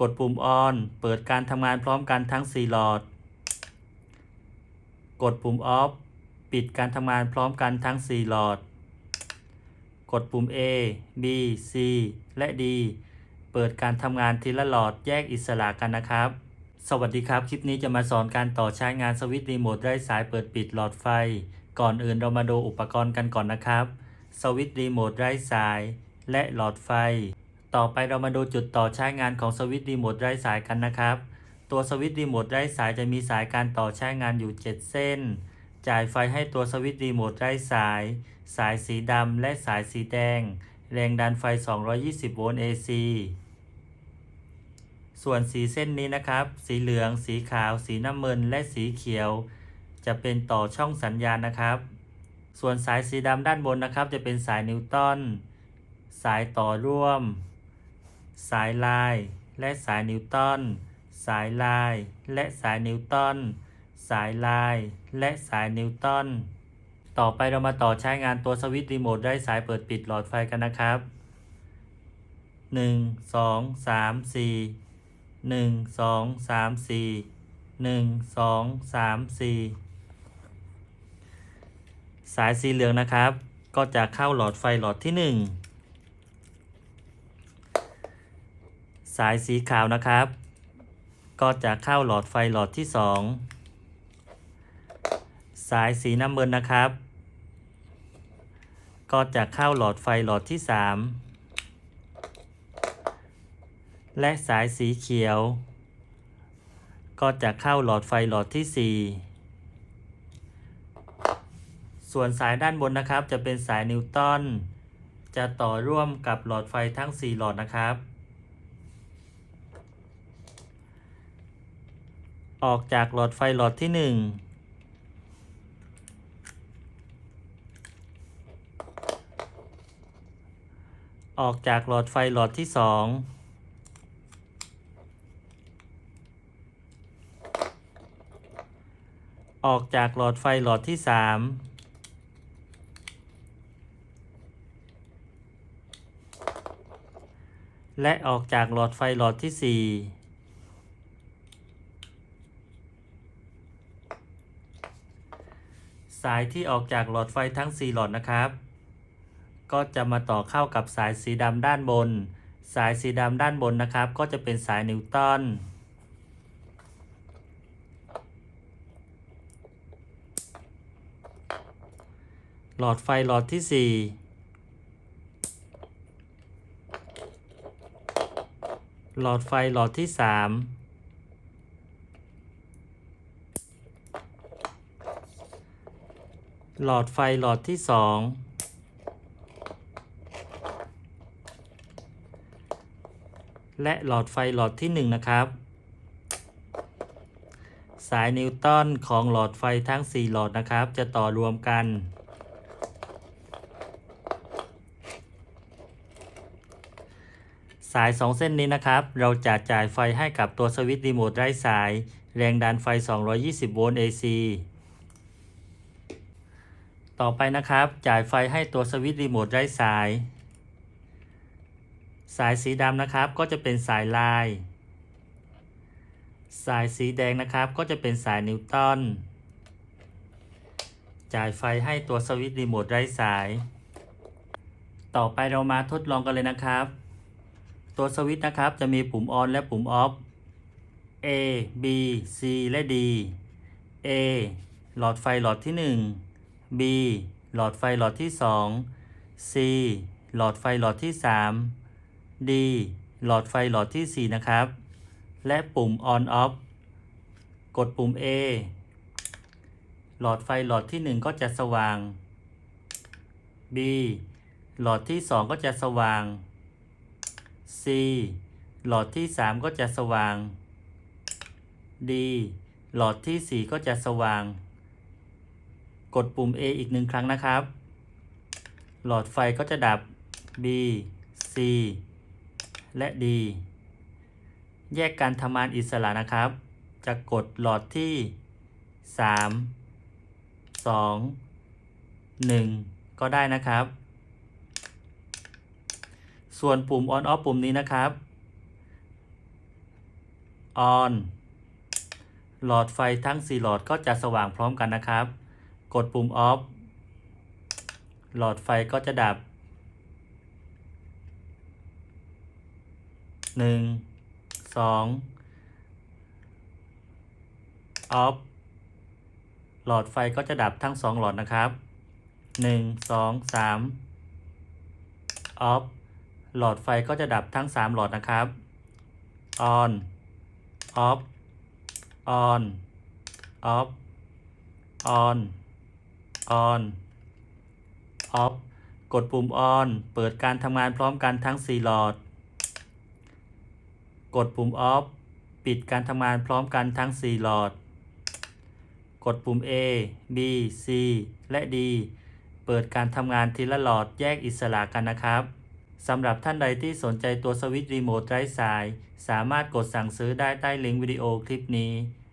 กดปุ่ม on เปิดการทำงานพร้อมกันทั้ง 4 หลอด กดปุ่ม off ปิดการทำงานพร้อมกันทั้ง 4 หลอด กดปุ่ม A B C และ D เปิดการทำงานทีละหลอดแยกอิสระกันนะครับ สวัสดีครับ คลิปนี้จะมาสอนการต่อใช้งานสวิตช์รีโมทไร้สายเปิดปิดหลอดไฟ ก่อนอื่นเรามาดูอุปกรณ์กันก่อนนะครับ สวิตช์รีโมทไร้สายและหลอดไฟ ต่อไปเรามาดูจุดต่อใช้งานของสวิตช์รีโมทไร้สายกันนะครับ ตัวสวิตช์รีโมทไร้สายจะมีสายการต่อใช้งานอยู่ 7 เส้น จ่ายไฟให้ตัวสวิตช์รีโมทไร้สาย สายสีดำและสายสีแดง แรงดันไฟ 220 โวลต์ AC ส่วนสีเส้นนี้นะครับ สีเหลือง สีขาว สีน้ำเงิน และสีเขียว จะเป็นต่อช่องสัญญาณนะครับ ส่วนสายสีดำด้านบนนะครับ จะเป็นสายนิวตัน สายต่อร่วม สายลาย และสายนิวตัน สายลาย และสายนิวตัน สายลาย และสายนิวตัน ต่อไปเรามาต่อใช้งานตัวสวิตช์รีโมทได้สายเปิดปิดหลอดไฟกันนะครับ 1 2 3 4 1 2 3 4 1 2 3 4 สายสีเหลืองนะครับ ก็จะเข้าหลอดไฟหลอดที่ 1 สายสีขาวนะครับ ก็จะเข้าหลอดไฟหลอดที่ 2 สายสีน้ำเงินนะครับ ก็จะเข้าหลอดไฟหลอดที่ 3 และสายสีเขียว ก็จะเข้าหลอดไฟหลอดที่ 4 ส่วนสายด้านบนนะครับจะเป็นสายนิวตันจะต่อร่วมกับหลอดไฟทั้ง 4 หลอดนะครับ ออกจากหลอดไฟหลอดที่1ออกจากหลอดไฟหลอดที่2ออกจากหลอดไฟหลอดที่3และออกจากหลอดไฟหลอดที่4 สายที่ออกจากหลอดไฟทั้ง 4 หลอดนะครับ ก็จะมาต่อเข้ากับสายสีดำด้านบน สายสีดำด้านบนนะครับ ก็จะเป็นสายนิวตันหลอดไฟหลอดที่ 4 หลอดไฟหลอดที่ 3 หลอดไฟหลอดที่2และหลอดไฟหลอดที่1นะครับ สายนิวตันของหลอดไฟทั้ง 4 หลอดนะครับ จะต่อรวมกัน สาย 2 เส้นนี้นะครับ เราจะจ่ายไฟให้กับตัวสวิตช์รีโมทไร้สาย แรงดันไฟ 220 โวลต์ AC ต่อไปนะครับ จ่ายไฟให้ตัวสวิตช์รีโมทไร้สาย สายสีดำนะครับก็จะเป็นสายลาย สายสีแดงนะครับก็จะเป็นสายนิวตันจ่ายไฟให้ตัวสวิตช์รีโมทไร้สาย ต่อไปเรามาทดลองกันเลยนะครับ ตัวสวิตช์นะครับจะมีปุ่ม on และปุ่ม off A B C และ D A หลอดไฟหลอดที่ 1 B หลอดไฟหลอดที่ 2 C หลอดไฟหลอดที่ 3 D หลอดไฟหลอดที่ 4 นะครับ และปุ่ม on off กดปุ่ม A หลอดไฟหลอดที่ 1 ก็จะสว่าง B หลอดที่ 2 ก็จะสว่าง C หลอดที่ 3 ก็จะสว่าง D หลอดที่ 4 ก็จะสว่าง กดปุ่ม A อีกหนึ่งครั้งนะครับ หลอดไฟก็จะดับ B C และ D แยกการทำงานอิสระนะครับ จะกดหลอดที่ 3 2 1 ก็ได้นะครับ ส่วนปุ่ม on off ปุ่มนี้นะครับ on หลอดไฟทั้ง 4 หลอดก็จะสว่างพร้อมกันนะครับ กดปุ่ม off หลอดไฟก็จะดับ 1 2 off หลอดไฟก็จะดับทั้ง 2 หลอดนะครับ 1 2 3 off หลอดไฟก็จะดับทั้ง 3 หลอดนะครับ on off on off on on off กดปุ่ม on เปิดการทำงานพร้อมกันทั้ง 4 หลอด กดปุ่ม off ปิดการทำงานพร้อมกันทั้ง 4 หลอด กดปุ่ม A B C และ D เปิดการทำงานทีละหลอดแยกอิสระกันนะครับ สำหรับท่านใดที่สนใจตัวสวิตช์รีโมทไร้สาย สามารถกดสั่งซื้อได้ใต้ลิงก์วิดีโอคลิปนี้